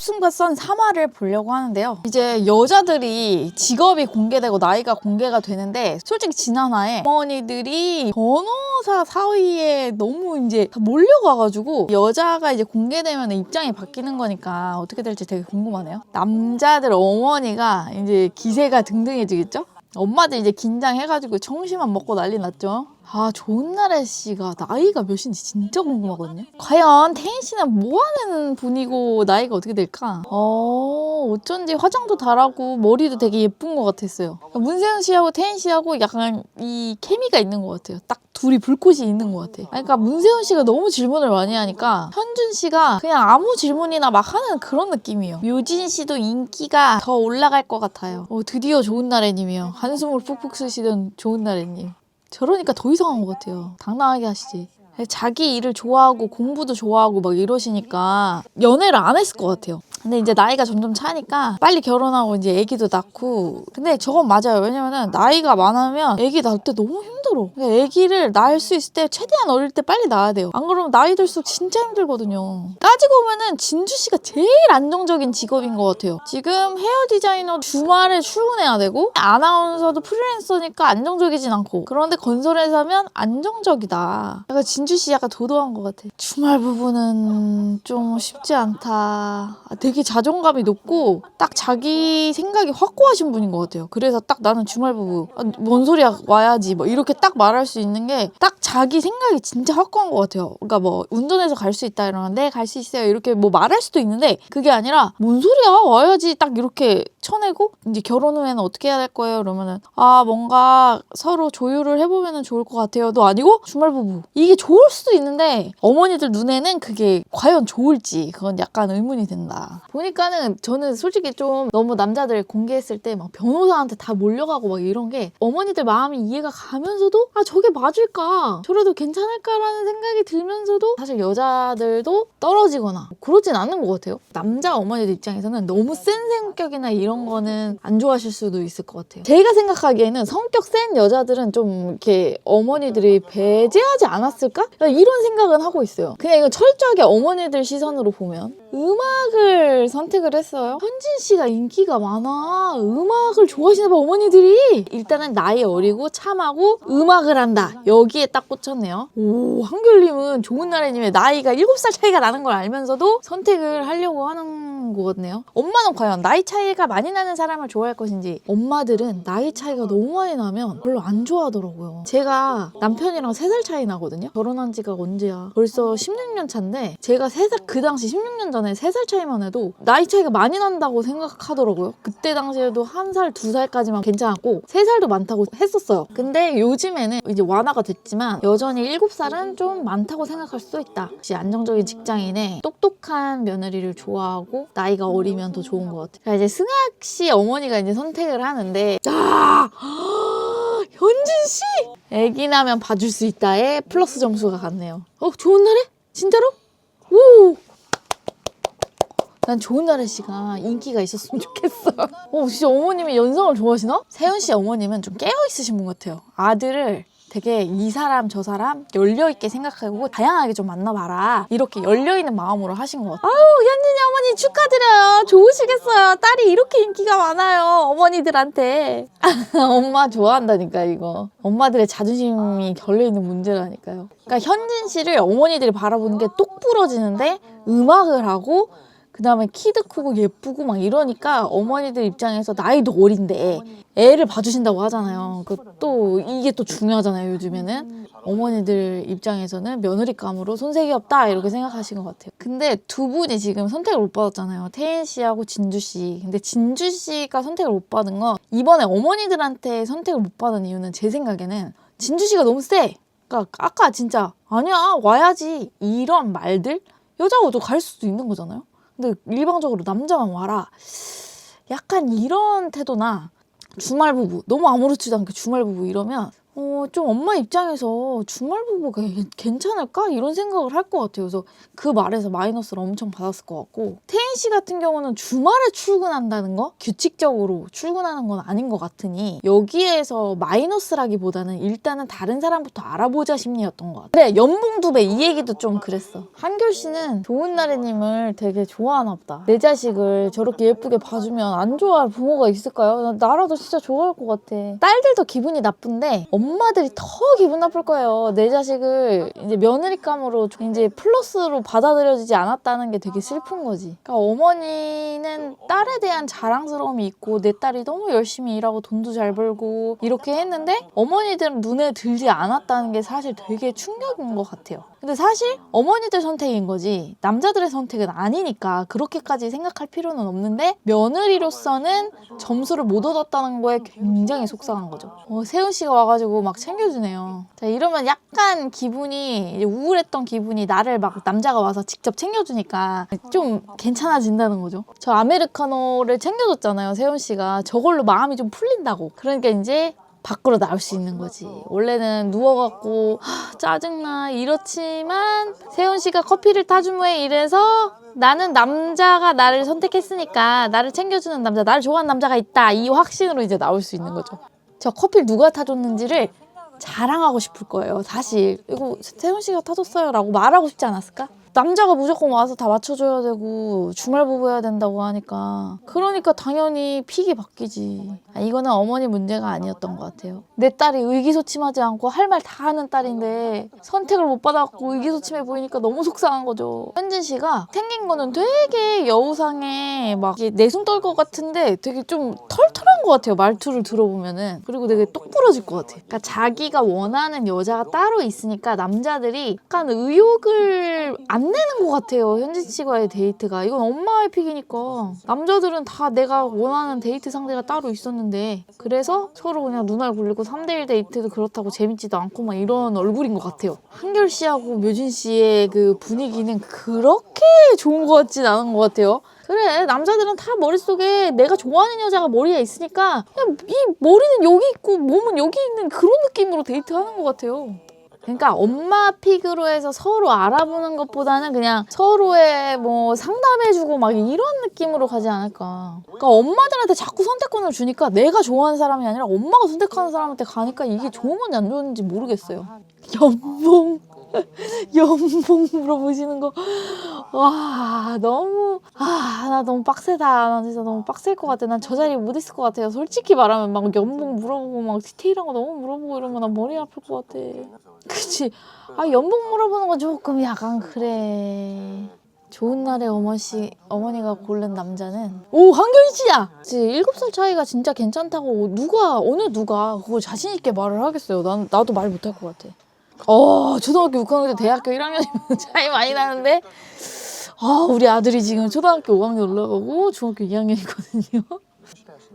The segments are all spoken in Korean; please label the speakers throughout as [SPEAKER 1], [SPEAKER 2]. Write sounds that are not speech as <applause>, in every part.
[SPEAKER 1] 쌉승갓선 3화를 보려고 하는데요. 이제 여자들이 직업이 공개되고 나이가 공개가 되는데 솔직히 지난화에 어머니들이 변호사 사이에 너무 이제 다 몰려가가지고 여자가 이제 공개되면 입장이 바뀌는 거니까 어떻게 될지 되게 궁금하네요. 남자들 어머니가 이제 기세가 등등해지겠죠? 엄마들 이제 긴장해가지고 청심환 먹고 난리 났죠. 아 좋은 나래 씨가 나이가 몇인지 진짜 궁금하거든요. 과연 태인 씨는 뭐 하는 분이고 나이가 어떻게 될까? 어 어쩐지 화장도 잘하고 머리도 되게 예쁜 것 같았어요. 문세윤 씨하고 태인 씨하고 약간 이 케미가 있는 것 같아요. 딱 둘이 불꽃이 있는 것 같아. 그러니까 문세윤 씨가 너무 질문을 많이 하니까 현준 씨가 그냥 아무 질문이나 막 하는 그런 느낌이에요. 묘진 씨도 인기가 더 올라갈 것 같아요. 어, 드디어 좋은 나래님이요. 한숨을 푹푹 쓰시던 좋은 나래님. 저러니까 더 이상한 것 같아요. 당당하게 하시지. 자기 일을 좋아하고 공부도 좋아하고 막 이러시니까 연애를 안 했을 것 같아요. 근데 이제 나이가 점점 차니까 빨리 결혼하고 이제 아기도 낳고 근데 저건 맞아요. 왜냐면은 나이가 많으면 아기 낳을 때 너무 힘들어. 그 러니까 아기를 낳을 수 있을 때 최대한 어릴 때 빨리 낳아야 돼요. 안 그러면 나이 들수록 진짜 힘들거든요. 따지고 보면은 진주 씨가 제일 안정적인 직업인 것 같아요. 지금 헤어 디자이너 주말에 출근해야 되고 아나운서도 프리랜서니까 안정적이진 않고 그런데 건설회사면 안정적이다. 약간 진주 씨 약간 도도한 것 같아. 주말 부부는 좀 쉽지 않다. 아, 되게 자존감이 높고 딱 자기 생각이 확고하신 분인 것 같아요. 그래서 딱 나는 주말 부부 아, 뭔 소리야 와야지 뭐 이렇게 딱 말할 수 있는 게 딱 자기 생각이 진짜 확고한 것 같아요. 그러니까 뭐 운전해서 갈 수 있다 이러면 네갈 수 있어요. 이렇게 뭐 말할 수도 있는데 그게 아니라 뭔 소리야? 와야지 딱 이렇게 쳐내고 이제 결혼 후에는 어떻게 해야 될 거예요? 그러면은 아 뭔가 서로 조율을 해보면은 좋을 것 같아요도 아니고 주말 부부. 이게 좋을 수도 있는데 어머니들 눈에는 그게 과연 좋을지 그건 약간 의문이 든다. 보니까는 저는 솔직히 좀 너무 남자들 공개했을 때 막 변호사한테 다 몰려가고 막 이런 게 어머니들 마음이 이해가 가면서 도 아 저게 맞을까? 저래도 괜찮을까라는 생각이 들면서도 사실 여자들도 떨어지거나 그러진 않는 것 같아요. 남자 어머니들 입장에서는 너무 센 성격이나 이런 거는 안 좋아하실 수도 있을 것 같아요. 제가 생각하기에는 성격 센 여자들은 좀 이렇게 어머니들이 배제하지 않았을까? 이런 생각은 하고 있어요. 그냥 이거 철저하게 어머니들 시선으로 보면. 음악을 선택을 했어요. 현진 씨가 인기가 많아. 음악을 좋아하시나 봐 어머니들이. 일단은 나이 어리고 참하고 음악을 한다. 여기에 딱 꽂혔네요. 오 한결님은 좋은 나라님의 나이가 7살 차이가 나는 걸 알면서도 선택을 하려고 하는 것 같네요. 엄마는 과연 나이 차이가 많이 나는 사람을 좋아할 것인지. 엄마들은 나이 차이가 너무 많이 나면 별로 안 좋아하더라고요. 제가 남편이랑 3살 차이 나거든요. 결혼한 지가 언제야? 벌써 16년 차인데 제가 3살 그 당시 16년 전에 3살 차이만 해도 나이 차이가 많이 난다고 생각하더라고요. 그때 당시에도 한 살, 두 살까지만 괜찮았고 세 살도 많다고 했었어요. 근데 요즘 에는 이제 완화가 됐지만 여전히 일곱 살은 좀 많다고 생각할 수도 있다. 역시 안정적인 직장인에 똑똑한 며느리를 좋아하고 나이가 어리면 더 좋은 것 같아요. 자, 이제 승학 씨 어머니가 이제 선택을 하는데 아! <gasps> 현진 씨! 애기 나면 봐줄 수 있다에 플러스 점수가 갔네요. 어, 좋은 날에? 진짜로? 오! 난 좋은 나래 씨가 인기가 있었으면 좋겠어. <laughs> 어, 진짜 어머님이 연상을 좋아하시나? 세윤 씨 어머님은 좀 깨어 있으신 분 같아요. 아들을 되게 이 사람 저 사람 열려 있게 생각하고 다양하게 좀 만나봐라 이렇게 열려 있는 마음으로 하신 것 같아요. 아우 현진이 어머니 축하드려요. 좋으시겠어요. 딸이 이렇게 인기가 많아요. 어머니들한테. <laughs> 엄마 좋아한다니까 이거. 엄마들의 자존심이 결려 있는 문제라니까요. 그러니까 현진 씨를 어머니들이 바라보는 게 똑 부러지는데 음악을 하고 그 다음에 키도 크고 예쁘고 막 이러니까 어머니들 입장에서 나이도 어린데 애를 봐주신다고 하잖아요. 그 또 이게 또 중요하잖아요. 요즘에는 어머니들 입장에서는 며느리감으로 손색이 없다 이렇게 생각하신 것 같아요. 근데 두 분이 지금 선택을 못 받았잖아요. 태인 씨하고 진주 씨. 근데 진주 씨가 선택을 못 받은 건 이번에 어머니들한테 선택을 못 받은 이유는 제 생각에는 진주 씨가 너무 세. 그러니까 아까 진짜 아니야 와야지 이런 말들 여자고도 갈 수도 있는 거잖아요. 근데 일방적으로 남자만 와라. 약간 이런 태도나 주말 부부 너무 아무렇지도 않게 주말 부부 이러면 어, 좀 엄마 입장에서 주말 부부가 괜찮을까? 이런 생각을 할 것 같아요. 그래서 그 말에서 마이너스를 엄청 받았을 것 같고. 태인 씨 같은 경우는 주말에 출근한다는 거? 규칙적으로 출근하는 건 아닌 것 같으니 여기에서 마이너스라기보다는 일단은 다른 사람부터 알아보자 심리였던 것 같아. 그래, 연봉 두 배 이 얘기도 좀 그랬어. 한결 씨는 좋은 나래님을 되게 좋아하나 보다. 내 자식을 저렇게 예쁘게 봐주면 안 좋아할 부모가 있을까요? 나- 나라도 진짜 좋아할 것 같아. 딸들도 기분이 나쁜데 엄마들이 더 기분 나쁠 거예요. 내 자식을 이제 며느리감으로 이제 플러스로 받아들여지지 않았다는 게 되게 슬픈 거지. 그러니까 어머니는 딸에 대한 자랑스러움이 있고 내 딸이 너무 열심히 일하고 돈도 잘 벌고 이렇게 했는데 어머니들은 눈에 들지 않았다는 게 사실 되게 충격인 것 같아요. 근데 사실 어머니들 선택인 거지 남자들의 선택은 아니니까 그렇게까지 생각할 필요는 없는데 며느리로서는 점수를 못 얻었다는 거에 굉장히 속상한 거죠. 어, 세훈 씨가 와가지고 막 챙겨주네요. 자 이러면 약간 기분이 이제 우울했던 기분이 나를 막 남자가 와서 직접 챙겨주니까 좀 괜찮아진다는 거죠. 저 아메리카노를 챙겨줬잖아요 세훈 씨가 저걸로 마음이 좀 풀린다고. 그러니까 이제 밖으로 나올 수 있는 거지. 원래는 누워갖고 하, 짜증나 이렇지만 세훈 씨가 커피를 타준 후에 이래서 나는 남자가 나를 선택했으니까 나를 챙겨주는 남자, 나를 좋아하는 남자가 있다 이 확신으로 이제 나올 수 있는 거죠. 저 커피를 누가 타줬는지를 자랑하고 싶을 거예요. 사실 이거 세훈 씨가 타줬어요라고 말하고 싶지 않았을까? 남자가 무조건 와서 다 맞춰줘야 되고 주말 부부해야 된다고 하니까 그러니까 당연히 픽이 바뀌지. 아, 이거는 어머니 문제가 아니었던 것 같아요. 내 딸이 의기소침하지 않고 할 말 다 하는 딸인데 선택을 못 받았고 의기소침해 보이니까 너무 속상한 거죠. 현진 씨가 생긴 거는 되게 여우상에 막 내숭 떨 것 같은데 되게 좀 털털한 것 같아요. 말투를 들어보면은 그리고 되게 똑 부러질 것 같아. 그러니까 자기가 원하는 여자가 따로 있으니까 남자들이 약간 의욕을 안 내는 것 같아요. 현진 씨와의 데이트가 이건 엄마의 픽이니까 남자들은 다 내가 원하는 데이트 상대가 따로 있었는데 그래서 서로 그냥 눈알 굴리고 3대1 데이트도 그렇다고 재밌지도 않고 막 이런 얼굴인 것 같아요. 한결 씨하고 묘진 씨의 그 분위기는 그렇게 좋은 것 같진 않은 것 같아요. 그래 남자들은 다 머릿속에 내가 좋아하는 여자가 머리에 있으니까 그냥 이 머리는 여기 있고 몸은 여기 있는 그런 느낌으로 데이트하는 것 같아요. 그러니까 엄마 픽으로 해서 서로 알아보는 것보다는 그냥 서로의 뭐 상담해주고 막 이런 느낌으로 가지 않을까. 그러니까 엄마들한테 자꾸 선택권을 주니까 내가 좋아하는 사람이 아니라 엄마가 선택하는 사람한테 가니까 이게 좋은 건지 안 좋은지 모르겠어요. 연봉. <laughs> 연봉 물어보시는 거. 와, 너무, 아, 나 너무 빡세다. 나 진짜 너무 빡셀 것 같아. 난 저 자리에 못 있을 것 같아요. 솔직히 말하면 막 연봉 물어보고 막 디테일한 거 너무 물어보고 이러면 난 머리 아플 것 같아. 그치. 아, 연봉 물어보는 건 조금 약간 그래. 좋은 날에 어머씨, 어머니가 고른 남자는 오 한결 씨야. 그치, 일곱 살 차이가 진짜 괜찮다고 누가 어느 누가 그걸 자신 있게 말을 하겠어요. 난 나도 말 못할 것 같아. 어 초등학교 6학년 때 대학교 1학년이면 <laughs> 차이 많이 나는데 아 우리 아들이 지금 초등학교 5학년 올라가고 중학교 2학년이거든요. <laughs>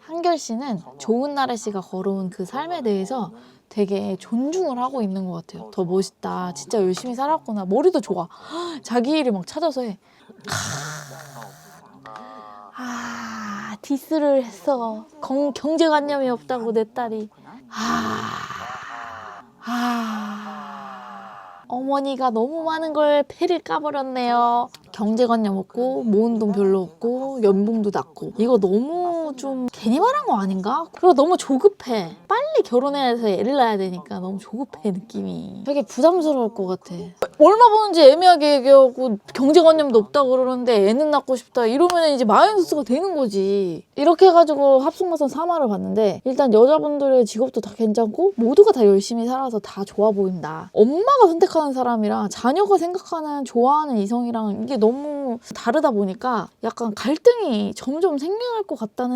[SPEAKER 1] 한결 씨는 좋은 나래 씨가 걸어온 그 삶에 대해서 되게 존중을 하고 있는 것 같아요. 더 멋있다. 진짜 열심히 살았구나. 머리도 좋아. <gasps> 자기 일을 막 찾아서 해. 아, 디스를 했어. 경, 경제관념이 없다고 내 딸이. 아, 아. 어머니가 너무 많은 걸 패를 까버렸네요. 경제관념 없고 모은 돈 별로 없고 연봉도 낮고 이거 너무 좀 괜히 말한 거 아닌가? 그리고 너무 조급해. 빨리 결혼해서 애를 낳아야 되니까 너무 조급해 느낌이. 되게 부담스러울 것 같아. 얼마 버는지 애매하게 얘기하고 경제관념도 없다 그러는데 애는 낳고 싶다 이러면 이제 마이너스가 되는 거지. 이렇게 해가지고 합숙마선 3화를 봤는데 일단 여자분들의 직업도 다 괜찮고 모두가 다 열심히 살아서 다 좋아 보인다. 엄마가 선택하는 사람이랑 자녀가 생각하는 좋아하는 이성이랑 이게 너무 다르다 보니까 약간 갈등이 점점 생겨날 것 같다는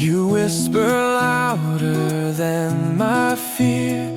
[SPEAKER 2] You whisper louder than my fear.